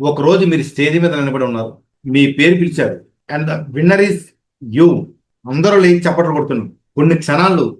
ఒక రోజు మీరు స్టేజ్ మీద నిలబడి ఉన్నారు. మీ పేరు పిలిచారు and the winner is you అందరూ లేచి చప్పట్లు కొడుతున్నారు. కొన్ని క్షణాలు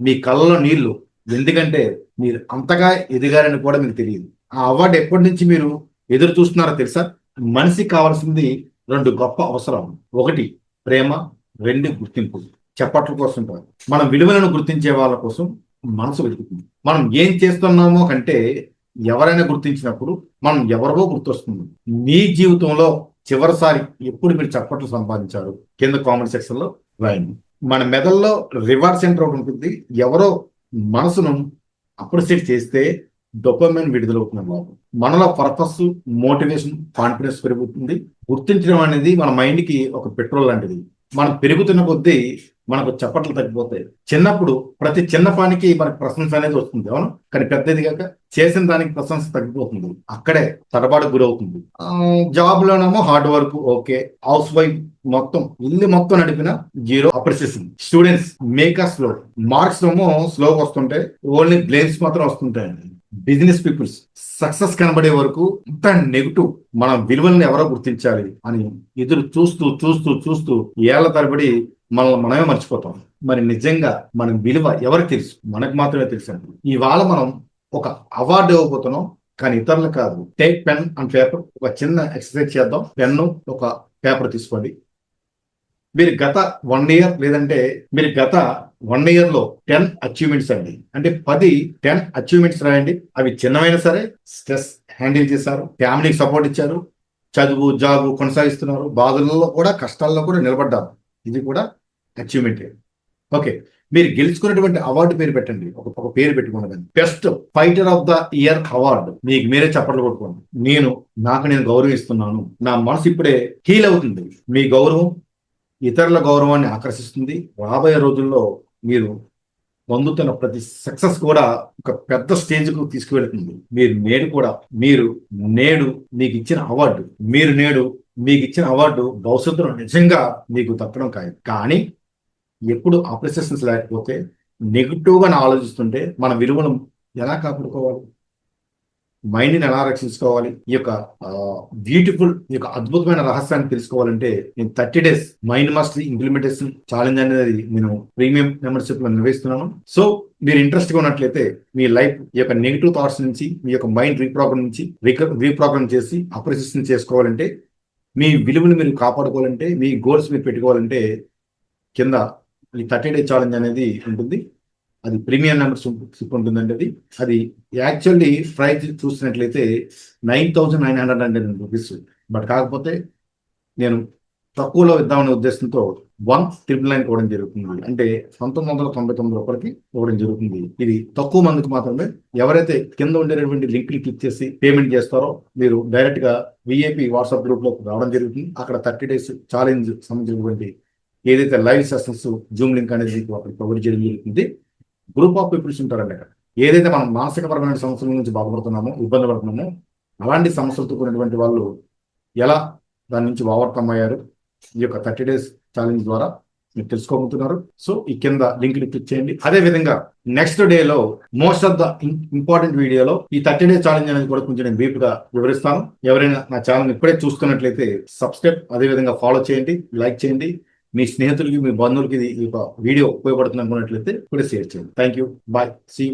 మీ కళ్ళలో నీళ్ళు. ఎందుకంటే మీరు అంతగా ఎదిగారని కూడా మీకు తెలియదు. ఆ అవార్డు ఎప్పటి నుంచి మీరు ఎదురు చూస్తున్నారో తెలుసా? మనిషికి కావాల్సింది రెండు గొప్ప అవసరం. ఒకటి ప్రేమ. రెండు గుర్తింపు. చప్పట్ల కోసం కాదు. మనం విలువలను గుర్తించే వాళ్ళ కోసం మనసు వెతుకుతుంది. మనం ఏం చేస్తున్నామో కంటే ఎవరైనా గుర్తించినప్పుడు మనం ఎవరివో గుర్తొస్తుంది. మీ జీవితంలో చివరిసారి ఎప్పుడు మీరు చప్పట్లు సంపాదించారు? కింద కామెంట్ సెక్షన్లో రాయండి. మన మెదల్లో రివార్డ్ సెంటర్ ఒకటి ఉంటుంది. ఎవరో మనసును అప్రిషియేట్ చేస్తే డొపమైన్ విడుదలవుతుంది బాబు మనలో పర్పస్ మోటివేషన్ కాన్ఫిడెన్స్ పెరుగుతుంది. గుర్తించడం అనేది మన మైండ్కి ఒక పెట్రోల్ లాంటిది. మనం పెరుగుతున్న కొద్దీ మనకు చప్పట్లు తగ్గిపోతాయి. చిన్నప్పుడు ప్రతి చిన్న పనికి మనకు ప్రశంస అనేది వస్తుంది అవును? కానీ పెద్దది కాక చేసిన దానికి ప్రశంస తగ్గిపోతుంది. అక్కడే తడబాటు గురవుతుంది. Job లోనేమో hard work okay house wife మొత్తం ఇల్లు మొత్తం నడిపిన zero appreciation students maker slow marks ఏమో స్లోగా వస్తుంటే ఓన్లీ బ్లేమ్స్ మాత్రం వస్తుంటాయండి బిజినెస్ పీపుల్స్ సక్సెస్ కనబడే వరకు ఇంత నెగిటివ్ మన విలువల్ని ఎవరో గుర్తించాలి అని ఎదురు చూస్తూ చూస్తూ చూస్తూ ఏళ్ళ తరబడి మనల్ని మనమే మర్చిపోతాం. మరి నిజంగా మన విలువ ఎవరికి తెలుసు? మనకు మాత్రమే తెలుసు అండి. ఇవాళ మనం ఒక అవార్డు ఇవ్వబోతున్నాం కానీ ఇతరులు కాదు. టేక్ పెన్ అండ్ పేపర్ ఒక చిన్న ఎక్సర్సైజ్ చేద్దాం. పెన్ను ఒక పేపర్ తీసుకోండి. మీరు గత వన్ ఇయర్ లేదంటే మీరు గత వన్ ఇయర్లో టెన్ అచీవ్మెంట్స్ అండి. అంటే పది టెన్ అచీవ్మెంట్స్ రాయండి. అవి చిన్నవైనా సరే స్ట్రెస్ హ్యాండిల్ చేశారు. ఫ్యామిలీకి సపోర్ట్ ఇచ్చారు. చదువు జాబు కొనసాగిస్తున్నారు. బాధల్లో కూడా కష్టాల్లో కూడా నిలబడ్డారు. ఇది కూడా అచీవ్మెంట్ ఓకే మీరు గెలుచుకున్నటువంటి అవార్డు పేరు పెట్టండి. ఒక ఒక పేరు పెట్టుకున్నదండి best fighter of the year award. మీకు మీరే చప్పట్లు కొట్టుకోండి. నేను నాకు నేను గౌరవిస్తున్నాను. నా మనసు ఇప్పుడే హీల్ అవుతుంది. మీ గౌరవం ఇతరుల గౌరవాన్ని ఆకర్షిస్తుంది. రాబోయే రోజుల్లో మీరు పొందుతున్న ప్రతి సక్సెస్ కూడా ఒక పెద్ద స్టేజ్కు తీసుకువెళ్తుంది. మీరు నేడు కూడా మీరు నేడు మీకు ఇచ్చిన అవార్డు మీరు నేడు మీకు ఇచ్చిన అవార్డు భవిష్యత్తులో నిజంగా మీకు తప్పడం ఖాయం. కానీ ఎప్పుడు అప్రిసియేషన్స్ లేకపోతే నెగిటివ్గా ఆలోచిస్తుంటే మన విలువను ఎలా కాపాడుకోవాలి? మైండ్ని ఎలా రక్షించుకోవాలి? ఈ యొక్క బ్యూటిఫుల్ ఈ యొక్క అద్భుతమైన రహస్యాన్ని తెలుసుకోవాలంటే నేను thirty days mind master implementation challenge అనేది నేను ప్రీమియం మెంబర్షిప్లో నిర్వహిస్తున్నాను. సో మీరు ఇంట్రెస్ట్గా ఉన్నట్లయితే మీ లైఫ్ ఈ యొక్క నెగిటివ్ థాట్స్ నుంచి మీ యొక్క మైండ్ రీప్రోగ్రామ్ నుంచి రీప్రోగ్రామ్ చేసి అప్రిసియేషన్ చేసుకోవాలంటే మీ విలువను మీరు కాపాడుకోవాలంటే మీ గోల్స్ మీరు పెట్టుకోవాలంటే కింద ఈ థర్టీ డే ఛాలెంజ్ అనేది ఉంటుంది. అది ప్రీమియం మెంబర్షిప్ ఉంటుందండి అది అది యాక్చువల్లీ ప్రైస్ చూసినట్లయితే nine thousand nine hundred hundred rupees. But కాకపోతే నేను తక్కువలో ఇద్దామనే ఉద్దేశంతో వన్ ట్రిపుల్ నైన్ ఇవ్వడం జరుగుతుంది. అంటే పంతొమ్మిది వందల తొంభై తొమ్మిది రూపాయలకి ఇవ్వడం జరుగుతుంది. ఇది తక్కువ మందికి మాత్రమే. ఎవరైతే కింద ఉండేటువంటి లింక్ క్లిక్ చేసి పేమెంట్ చేస్తారో మీరు డైరెక్ట్గా విఏపి వాట్సాప్ గ్రూప్లో రావడం జరుగుతుంది. అక్కడ థర్టీ డేస్ ఛాలెంజ్ సంబంధించినటువంటి ఏదైతే లైవ్ సెషన్స్ జూమ్ లింక్ అనేది అక్కడ ప్రొవైడ్ చేయడం జరుగుతుంది గ్రూప్ ఆఫ్ పీపుల్స్ ఉంటారండి అక్కడ. ఏదైతే మనం మానసికపరమైన సమస్యల నుంచి బాధపడుతున్నామో ఇబ్బంది పడుతున్నామో అలాంటి సమస్యలతో కూడినటువంటి వాళ్ళు ఎలా దాని నుంచి ఓవర్కమ్ అయ్యారు ఈ యొక్క థర్టీ డేస్ ఛాలెంజ్ ద్వారా మీరు తెలుసుకోబోతున్నారు సో ఈ కింద లింక్ క్లిక్ చేయండి. అదే విధంగా నెక్స్ట్ డే లో మోస్ట్ ఆఫ్ ద ఇంపార్టెంట్ వీడియోలో ఈ థర్టీ డేస్ ఛాలెంజ్ అనేది కూడా కొంచెం నేను బీప్గా వివరిస్తాను. ఎవరైనా నా ఛానల్ ఇప్పుడే చూస్తున్నట్లయితే సబ్స్క్రైబ్ అదే విధంగా ఫాలో చేయండి లైక్ చేయండి. మీ స్నేహితులకి మీ బంధువులకి ఇది ఈ వీడియో ఉపయోగపడుతుంది అనుకున్నట్లయితే కూడా షేర్ చేయండి. Thank you bye see